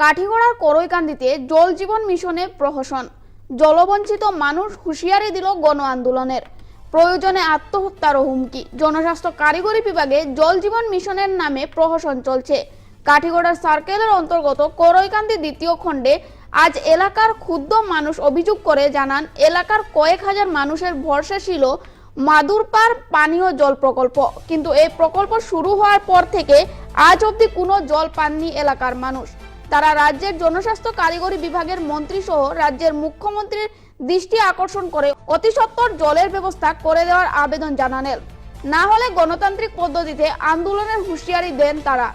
কাঠিগড়ার করৈকান্দিতে জল জীবন মিশনে প্রহসন। জলবঞ্চিত মানুষ হুঁশিয়ারি দিল গণ আন্দোলনের। প্রয়োজনে আত্মহত্যারও হুমকি। জনস্বাস্থ্য কারিগরি বিভাগে জল জীবন মিশনের নামে প্রহসন চলছে। কাঠিগড়ার সার্কেলের অন্তর্গত করৈকান্দি দ্বিতীয় খণ্ডে আজ এলাকার ক্ষুদ্র মানুষ অভিযোগ করে জানান, এলাকার কয়েক হাজার মানুষের ভরসা ছিল মাদুরপাড় পানীয় জল প্রকল্প। কিন্তু এই প্রকল্প শুরু হওয়ার পর থেকে আজ অবধি কোনো জল পাননি এলাকার মানুষ। তারা রাজ্যের জনস্বাস্থ্য কারিগরি বিভাগের মন্ত্রী সহ রাজ্যের মুখ্যমন্ত্রীর দৃষ্টি আকর্ষণ করে অতি সত্বর জলের ব্যবস্থা করে দেওয়ার আবেদন জানানেন না হলে গণতান্ত্রিক পদ্ধতিতে আন্দোলনের হুঁশিয়ারি দেন তারা।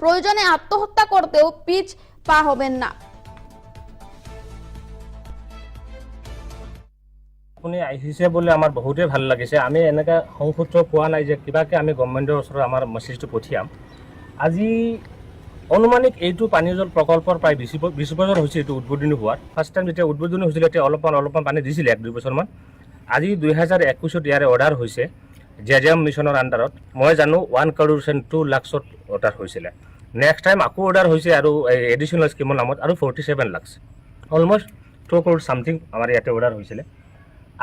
প্রয়োজনে আত্মহত্যা করতেও পিছ পা হবেন না। আপুনি আহিছে বুলি আমাৰ বহুতেই ভালো লাগিছে। আমি এনেকৈ সংসূত্ৰ পোৱা নাই যে কিবাকৈ আমি গভৰ্ণমেণ্টৰ ওচৰত আমাৰ মেছেজটো পঠিয়াম। আজি অনুমানিক এইটো পানীয় জল প্ৰকল্পৰ প্ৰায় বিছ ব- বিছ বছৰ হৈছে এইটো উদ্বোধনী হোৱাৰ। ফাৰ্ষ্ট টাইম যেতিয়া উদ্বোধনী হৈছিলে তেতিয়া অলপমান অলপমান পানী দিছিলে এক, দুই বছৰমান। আজি দুহেজাৰ একৈছত ইয়াৰে অৰ্ডাৰ হৈছে এম মিছনৰ আণ্ডাৰত। মই জানো ওৱান কাৰোৰ চেণ্ট টু লাক্সত অৰ্ডাৰ হৈছিলে। নেক্সট টাইম আকৌ অৰ্ডাৰ হৈছে আৰু এডিশ্যনেল স্কিমৰ নামত আৰু forty seven lakhs almost two crore something আমাৰ ইয়াতে অৰ্ডাৰ হৈছিলে।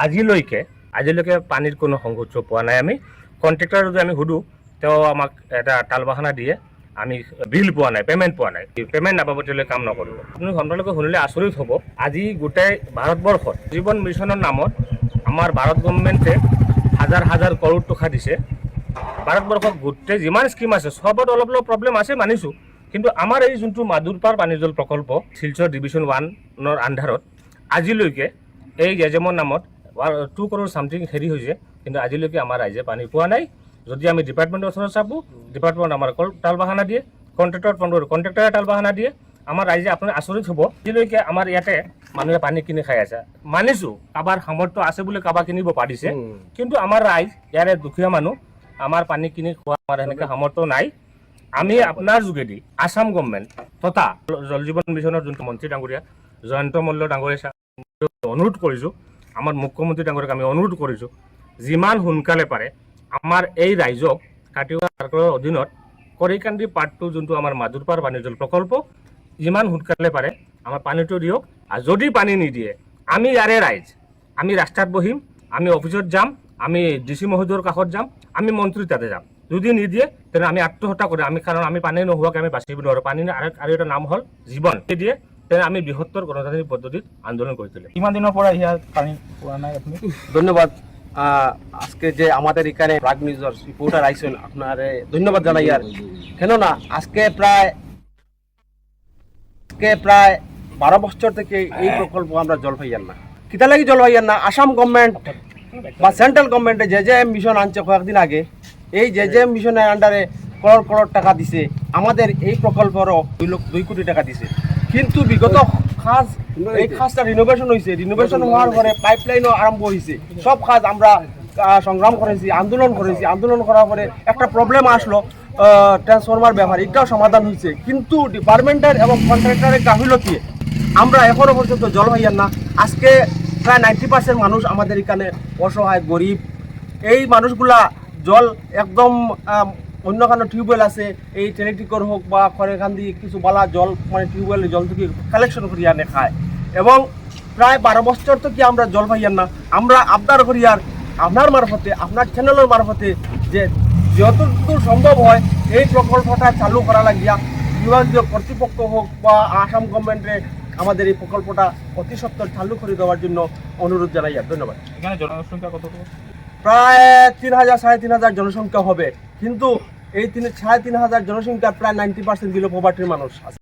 আজিলৈকে আজিলৈকে পানীৰ কোনো সংকোচ পোৱা নাই আমি। কণ্ট্ৰেক্টৰ যদি আমি সুধোঁ, তেওঁ আমাক এটা তাল বাহানা দিয়ে। আমি বিল পোৱা নাই পে'মেণ্ট পোৱা নাই। পে'মেণ্ট নাপাব তেতিয়াহ'লে কাম নকৰিব। আপুনি আপোনালোকে শুনিলে আচৰিত হ'ব, আজি গোটেই ভাৰতবৰ্ষত জীৱন মিছনৰ নামত আমাৰ ভাৰত গভৰ্ণমেণ্টে হাজাৰ হাজাৰ কৰোৰ টকা দিছে। ভাৰতবৰ্ষত গোটেই যিমান স্কিম আছে, চবত অলপ অলপ প্ৰব্লেম আছে মানিছোঁ, কিন্তু আমাৰ এই যোনটো মাদুৰপাৰ পানী জল প্ৰকল্প, শিলচৰ ডিভিশ্যন ওৱানৰ আণ্ডাৰত আজিলৈকে এই গেজেমৰ নামত টু কৰোৰ ছামথিং হেৰি হৈছে, কিন্তু আজিলৈকে আমাৰ ৰাইজে পানী পোৱা নাই। যদি আমি ডিপাৰ্টমেণ্টৰ ওচৰত চাপোঁ ডিপাৰ্টমেণ্ট আমাৰ কল তাল বাহানা দিয়ে কণ্ট্ৰেক্টৰ ফোন কণ্ট্ৰেক্টৰে তাল বাহানা দিয়ে আমাৰ ৰাইজে আপুনি আচৰিত হ'ব। আজিলৈকে আমাৰ ইয়াতে মানুহে পানী কিনি খাই আছে। মানিছোঁ কাৰোবাৰ সামৰ্থ্য আছে বুলি কাৰোবাৰ কিনিব পাৰিছে কিন্তু আমাৰ ৰাইজ ইয়াৰে দুখীয়া মানুহ আমাৰ পানী কিনি খোৱা আমাৰ সেনেকৈ সামৰ্থ্য নাই। আমি আপোনাৰ যোগেদি আছাম গভৰ্ণমেণ্ট তথা জল জীৱন মিছনৰ যোনটো মন্ত্ৰী ডাঙৰীয়া জয়ন্ত মল্ল ডাঙৰীয়া অনুৰোধ কৰিছোঁ আমাৰ মুখ্যমন্ত্ৰী ডাঙৰীয়াক আমি অনুৰোধ কৰিছোঁ যিমান সোনকালে পাৰে আমাৰ এই ৰাইজক কাটিৱা চাৰ্কলৰ অধীনত কৰিকান্দি পাৰ্ট টু যোনটো আমাৰ মাদুৰপাৰ পানী জল প্ৰকল্প যিমান সোনকালে পাৰে আমাৰ পানীটো দিয়ক। আৰু যদি পানী নিদিয়ে আমি ইয়াৰে ৰাইজ আমি ৰাস্তাত বহিম আমি অফিচত যাম আমি ডি চি মহোদয়ৰ কাষত যাম আমি মন্ত্ৰী তাতে যাম। যদি নিদিয়ে তেনে আমি আত্মহত্যা কৰিম আমি কাৰণ আমি পানী নোহোৱাকৈ আমি বাচিব নোৱাৰোঁ। পানী আৰু এটা নাম হ'ল জীৱন। দিয়ে তেনে আমি বৃহত্তৰ গণতান্ত্ৰিক পদ্ধতিত আন্দোলন কৰি তুলিম। কিমান দিনৰ পৰা ইয়াত পানী পোৱা নাই আপুনি? ধন্যবাদ। আজকে যে আমাদের এখানে প্রাগ রিপোর্টার আইসেন আপনার ধন্যবাদ জানাই আর। কেননা, আজকে প্রায় আজকে প্রায় বারো বছর থেকে এই প্রকল্প আমরা জল পাইয়ার না। কিতা লাগি জল পাইয়ার না, আসাম গভর্নমেন্ট বা সেন্ট্রাল গভর্নমেন্টে যে যে মিশন আনছে কয়েকদিন আগে, এই যে যে মিশনের আন্ডারে করোড় করোড় টাকা দিছে, আমাদের এই প্রকল্পেরও দুই লক্ষ, দুই কোটি টাকা দিছে। কিন্তু বিগত খাস এই খাসটা রিনোভেশন হয়েছে রিনোভেশন হওয়ার পরে পাইপলাইনও আরম্ভ হয়েছে সব কাজ আমরা সংগ্রাম করেছি আন্দোলন করেছি আন্দোলন করার পরে একটা প্রবলেম আসলো ট্রান্সফরমার ব্যাপার এটাও সমাধান হয়েছে কিন্তু ডিপার্টমেন্টের এবং কন্ট্রাক্টরের গাফিলতি আমরা এখনও পর্যন্ত জল হইয়ার না। আজকে প্রায় নাইনটি পার্সেন্ট মানুষ আমাদের এখানে অসহায়, গরিব। এই মানুষগুলা জল একদম অন্য কোনো টিউবওয়েল আছে এই টেনেটিকর হোক বা খড়েখান দিয়ে কিছু বালা জল মানে টিউবওয়েলের জল থেকে কালেকশন করি আনে খায়। এবং প্রায় বারো বছর তো কি আমরা জল পাইয়ার না আমরা আবদার করি আর আপনার মারফতে আপনার চ্যানেলের মারফতে যে যতদূর সম্ভব হয় এই প্রকল্পটা চালু করা লাগিয়া বিভাগীয় কর্তৃপক্ষ হোক বা আসাম গভর্নমেন্টে আমাদের এই প্রকল্পটা অতি সত্বর চালু করে দেওয়ার জন্য অনুরোধ জানাইয়া ধন্যবাদ। এখানে জনসংখ্যা কত প্রায় তিন হাজার সাড়ে তিন হাজার জনসংখ্যা হবে। কিন্তু এই তিন সাড়ে তিন হাজার জনসংখ্যার প্রায় নাইনটি পার্সেন্ট দিল পভার্টির মানুষ।